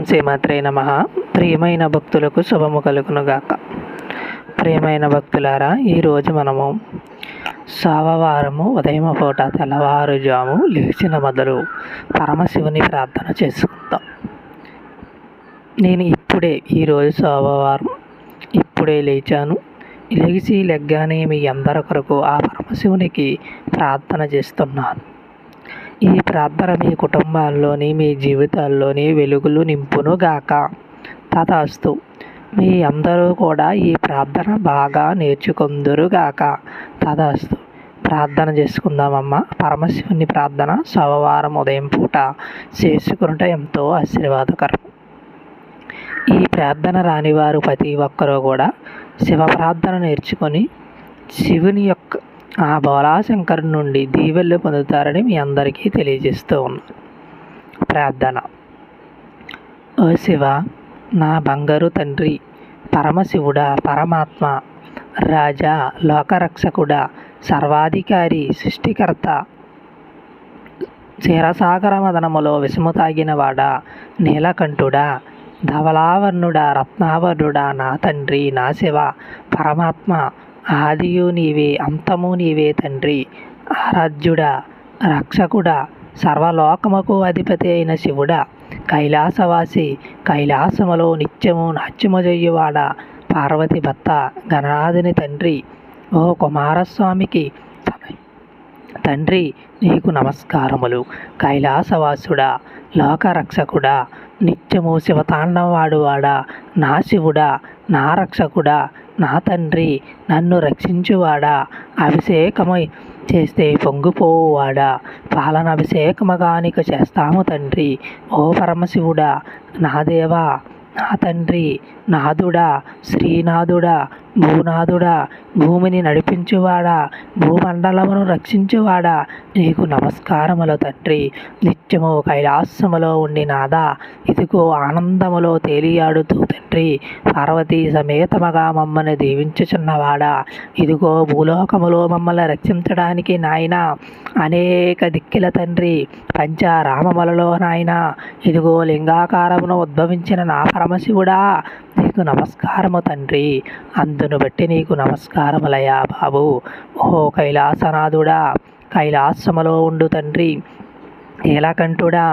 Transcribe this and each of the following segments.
ఓం శ్రీమాత్రే నమ. ప్రియమైన భక్తులకు శుభము కలుగునుగాక. ప్రియమైన భక్తులారా ఈరోజు మనము సోమవారము ఉదయం పూట తెల్లవారుజాము లేచిన మొదలు పరమశివుని ప్రార్థన చేసుకుందాం. నేను ఇప్పుడే ఈరోజు సోమవారం ఇప్పుడే లేచాను. లేచి లెగ్గానే మీ అందరి కొరకు ఆ పరమశివునికి ప్రార్థన చేస్తున్నాను. ఈ ప్రార్థన మీ కుటుంబాల్లోని మీ జీవితాల్లోని వెలుగులు నింపును గాక. తథాస్తు మీ అందరూ కూడా ఈ ప్రార్థన బాగా నేర్చుకుందురు గాక. తథాస్తు ప్రార్థన చేసుకుందామమ్మ. పరమశివుని ప్రార్థన సోమవారం ఉదయం పూట చేసుకుంటే ఎంతో ఆశీర్వాదకరం. ఈ ప్రార్థన రాని వారు ప్రతి ఒక్కరూ కూడా శివ ప్రార్థన నేర్చుకొని శివుని యొక్క ఆ బోలాశంకరుని నుండి దీవెళ్ళు పొందుతారని మీ అందరికీ తెలియజేస్తూ ఉన్నాను ప్రార్థన. ఓ శివ నా బంగారు తండ్రి పరమశివుడా పరమాత్మ రాజా లోకరక్షకుడా సర్వాధికారి సృష్టికర్త క్షీరసాగర మదనములో విషము తాగినవాడా నీలకంఠుడా ధవలావర్ణుడా రత్నావర్ణుడా నా తండ్రి నా శివ పరమాత్మ ఆదియు నీవే అంతము నీవే తండ్రి. ఆరాధ్యుడా రక్షకుడా సర్వలోకముకు అధిపతి అయిన శివుడా. కైలాసవాసి కైలాసములో నిత్యము నాట్యము పార్వతి భర్త గణరాజుని తండ్రి. ఓ కుమారస్వామికి తండ్రి నీకు నమస్కారములు. కైలాసవాసుడా లోకరక్షకుడా నిత్యము శివతాండవాడువాడా. నా శివుడా నా రక్షకుడా నా తండ్రి నన్ను రక్షించువాడా? అభిషేకమై చేస్తే పొంగిపోవాడా పాలన అభిషేకమగానిక చేస్తాము తండ్రి. ఓ పరమశివుడా నా దేవా నా తండ్రి నాథుడా శ్రీనాథుడా భూనాథుడా భూమిని నడిపించువాడా భూమండలమును రక్షించువాడా నీకు నమస్కారములు తండ్రి. నిత్యము కైలాసములో ఉండి నాదా ఇదిగో ఆనందములో తేలియాడుతూ తండ్రి. పార్వతీ సమేతముగా మమ్మల్ని దీవించుచున్నవాడా ఇదిగో భూలోకములో మమ్మల్ని రక్షించడానికి నాయన అనేక దిక్కిల తండ్రి. పంచారామములలో నాయన ఇదిగో లింగాకారమును ఉద్భవించిన నా పరమశివుడా నీకు నమస్కారము తండ్రి. అందును బట్టి నీకు నమస్కారములయా బాబు. ఓ కైలాసనాథుడా కైలాసములో ఉండు తండ్రి. నీలకంఠుడా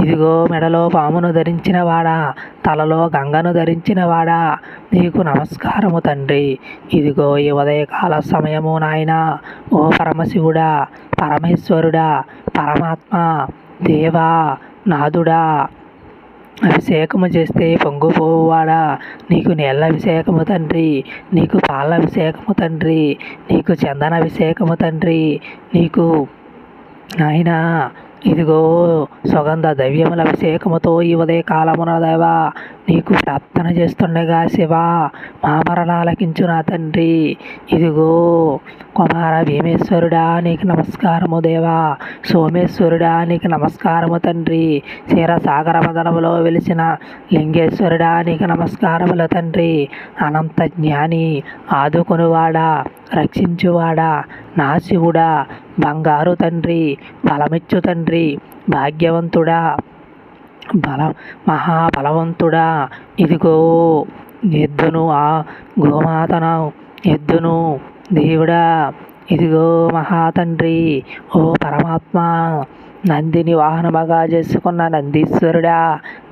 ఇదిగో మెడలో పామును ధరించినవాడా తలలో గంగను ధరించినవాడా నీకు నమస్కారము తండ్రి. ఇదిగో ఈ ఉదయకాల సమయము నాయన ఓ పరమశివుడా పరమేశ్వరుడా పరమాత్మ దేవా నాదుడా అభిషేకము చేస్తే పొంగిపోవాడా నీకు నీళ్ళ అభిషేకము తండ్రి నీకు పాల అభిషేకము తండ్రి నీకు చందన అభిషేకము తండ్రి నీకు నాయనా ఇదిగో సుగంధ ద్రవ్యముల అభిషేకముతో ఈ ఉదయ కాలమున దేవా నీకు ప్రార్థన చేస్తుండగా శివ మా మరణాలకించు నా తండ్రి. ఇదిగో కుమార భీమేశ్వరుడా నీకు నమస్కారము దేవా. సోమేశ్వరుడా నీకు నమస్కారము తండ్రి. క్షీరసాగర మదనములో వెలిసిన లింగేశ్వరుడా నీకు నమస్కారములు తండ్రి. అనంత జ్ఞాని ఆదుకునివాడా రక్షించువాడా నా శివుడా బంగారు తండ్రి బలమిచ్చు తండ్రి భాగ్యవంతుడా బల మహాబలవంతుడా ఇదిగో ఎద్దును ఆ గోమాతను ఎద్దును దేవుడా ఇదిగో మహాతండ్రి ఓ పరమాత్మ నందిని వాహనముగా చేసుకున్న నందీశ్వరుడా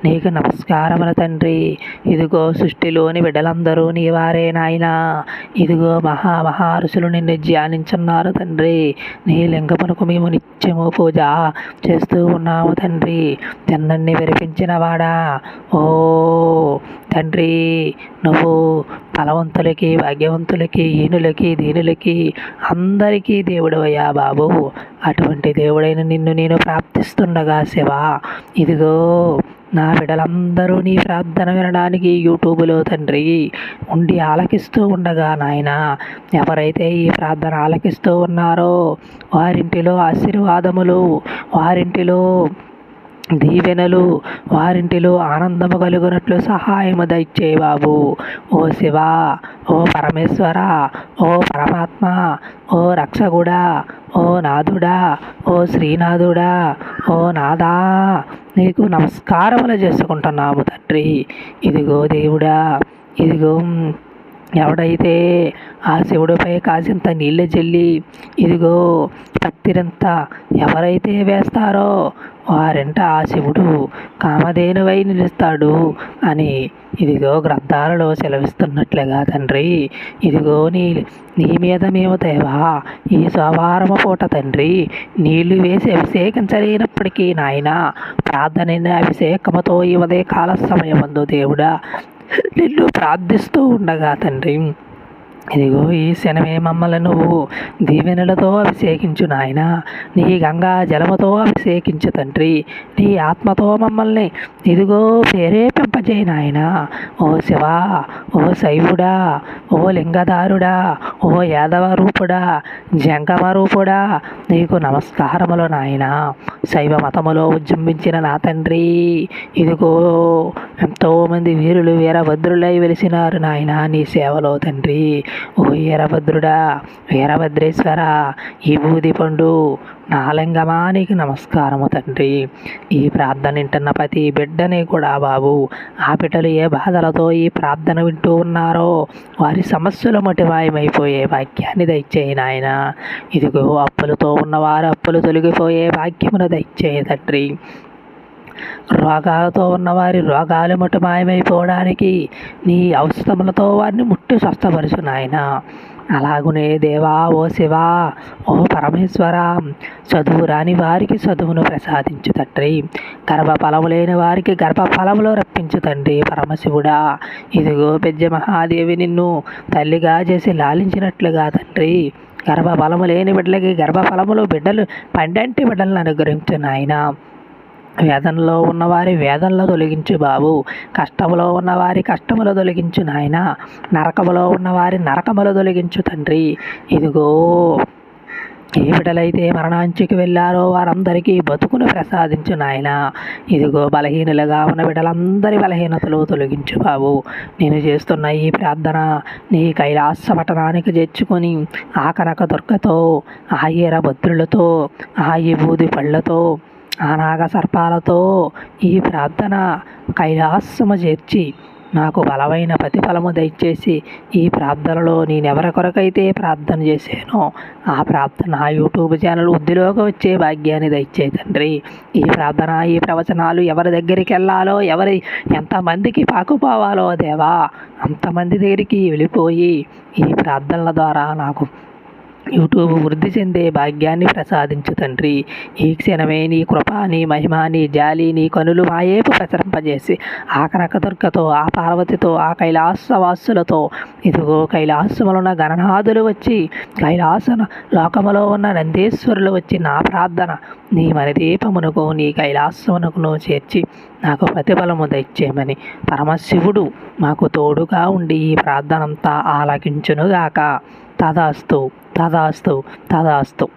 నీకు నమస్కారముల తండ్రి. ఇదిగో సృష్టిలోని బిడ్డలందరూ నీ వారే ఇదిగో మహా మహా ఋషులు నిన్ను ధ్యానించున్నారు తండ్రి. నీ లింగమునకు మేము నిత్యము పూజ చేస్తూ ఉన్నాము తండ్రి. తిన్నన్ని విరిపించిన వాడా ఓ తండ్రి నువ్వు బలవంతులకి భాగ్యవంతులకి ఈనులకి దీనులకి అందరికీ దేవుడు అయ్యా బాబు. అటువంటి దేవుడైన నిన్ను నేను ప్రార్థిస్తుండగా శివ. ఇదిగో నా బిడ్డలందరూ నీ ప్రార్థన వినడానికి యూట్యూబ్లో తండ్రి ఉండి ఆలకిస్తూ ఉండగా నాయన ఎవరైతే ఈ ప్రార్థన ఆలకిస్తూ ఉన్నారో వారింటిలో ఆశీర్వాదములు వారింటిలో దీవెనలు వారింటిలో ఆనందము కలుగునట్లు సహాయము దయచే బాబు. ఓ శివ ఓ పరమేశ్వర ఓ పరమాత్మ ఓ రక్షకుడా ఓ నాథుడా ఓ శ్రీనాథుడా ఓ నాదా నీకు నమస్కారములు చేసుకుంటున్నాము తండ్రి. ఇదిగో దేవుడా ఇదిగో ఎవడైతే ఆ శివుడిపై కాసింత నీళ్ళు చెల్లి ఇదిగో పత్తిరింత ఎవరైతే వేస్తారో వారింట ఆ శివుడు కామధేనువై నిలుస్తాడు అని ఇదిగో గ్రంథాలలో సెలవిస్తున్నట్లుగా తండ్రి. ఇదిగో నీ నీ మీద మేము దేవా ఈ సోమవారం పూట తండ్రి నీళ్ళు వేసి అభిషేకించలేనప్పటికీ నాయన ప్రార్థన అభిషేకముతో ఈ ఉదయ కాల సమయమందు దేవుడా నిన్ను ప్రార్థిస్తూ ఉండగా తండ్రి. ఇదిగో ఈ శనమే మమ్మల్ని నువ్వు దీవెనలతో అభిషేకించు నాయన. నీ గంగా జలముతో అభిషేకించు తండ్రి. నీ ఆత్మతో మమ్మల్ని ఇదిగో ప్రేరేపింపజేయి నాయన. ఓ శివ ఓ శైవుడా ఓ లింగదారుడా ఓ యాదవ రూపుడా జంగమ రూపుడా నీకు నమస్కారములు నాయన. శైవ మతములో ఉజ్జంబించిన నా తండ్రి ఇదిగో ఎంతోమంది వీరులు వీరభద్రులై వెలిసినారు నాయన నీ సేవలో తండ్రి. ఓ వీరభద్రుడా వీరభద్రేశ్వర ఈ బూది పండు నాలింగమా నీకు నమస్కారము తండ్రి. ఈ ప్రార్థన వింటున్న ప్రతి బిడ్డని కూడా బాబు ఆ బిడ్డలు ఏ బాధలతో ఈ ప్రార్థన వింటూ ఉన్నారో వారి సమస్యలు మటిమాయమైపోయే వాక్యాన్ని దయచేయి నాయన. ఇదిగో అప్పులతో ఉన్నవారు అప్పులు తొలగిపోయే వాక్యమును దయచేయి తండ్రి. రోగాలతో ఉన్నవారి రోగాలు ముట్టు మాయమైపోవడానికి నీ ఔషధములతో వారిని ముట్టి స్వస్థపరుచు నాయన. అలాగునే దేవా ఓ శివ ఓ పరమేశ్వర చదువు రాని వారికి చదువును ప్రసాదించు తండ్రి. గర్భఫలము లేని వారికి గర్భఫలములో రప్పించు తండ్రి పరమశివుడా. ఇదిగో పెద్ద మహాదేవి నిన్ను తల్లిగా చేసి లాలించినట్లుగా తండ్రి. గర్భఫలము లేని బిడ్డలకి గర్భఫలములు బిడ్డలు పండంటి బిడ్డలను అనుగ్రహించు నాయన. వేదనలో ఉన్నవారి వేదనలో తొలగించు బాబు. కష్టములో ఉన్నవారి కష్టములు తొలగించు నాయన. నరకములో ఉన్నవారి నరకములు తొలగించు తండ్రి. ఇదిగో ఏ బిడ్డలైతే మరణాంచికి వెళ్ళారో వారందరికీ బతుకును ప్రసాదించు నాయన. ఇదిగో బలహీనులుగా ఉన్న బిడ్డలందరి బలహీనతలు తొలగించు బాబు. నేను చేస్తున్న ఈ ప్రార్థన నీ కైలాస పట్టణానికి చేర్చుకొని ఆకనక దుర్గతో ఆయేర భద్రులతో ఆయి బూది పళ్ళతో ఆ నాగ సర్పాలతో ఈ ప్రార్థన కైలాసము చేర్చి నాకు బలమైన ప్రతిఫలము దయచేసి ఈ ప్రార్థనలో నేను ఎవరి కొరకైతే ప్రార్థన చేశానో ఆ ప్రార్థన ఆ యూట్యూబ్ ఛానల్ వృద్ధిలోకి వచ్చే భాగ్యాన్ని దయచే తండ్రి. ఈ ప్రార్థన ఈ ప్రవచనాలు ఎవరి దగ్గరికి వెళ్ళాలో ఎవరి ఎంతమందికి పాకుపోవాలో దేవా అంతమంది దగ్గరికి వెళ్ళిపోయి ఈ ప్రార్థనల ద్వారా నాకు యూట్యూబ్ వృద్ధి చెందే భాగ్యాన్ని ప్రసాదించు తండ్రి. ఈ క్షణమే నీ కృప నీ మహిమ నీ జాలి నీ కనులు మాయేపు ప్రసరింపజేసి ఆ కనకదుర్గతో ఆ పార్వతితో ఆ కైలాసవాసులతో ఇదిగో కైలాసములున్న గణనాథులు వచ్చి కైలాసన లోకములో ఉన్న నందీశ్వరులు వచ్చి నా ప్రార్థన. నీ మనదీపమునకు నీ కైలాసమునకును చేర్చి నాకు ప్రతిఫలము దయచేయమని పరమశివుడు మాకు తోడుగా ఉండి ఈ ప్రార్థనంతా ఆలకించునుగాక. తదాస్తు తదాస్తు తదాస్తు.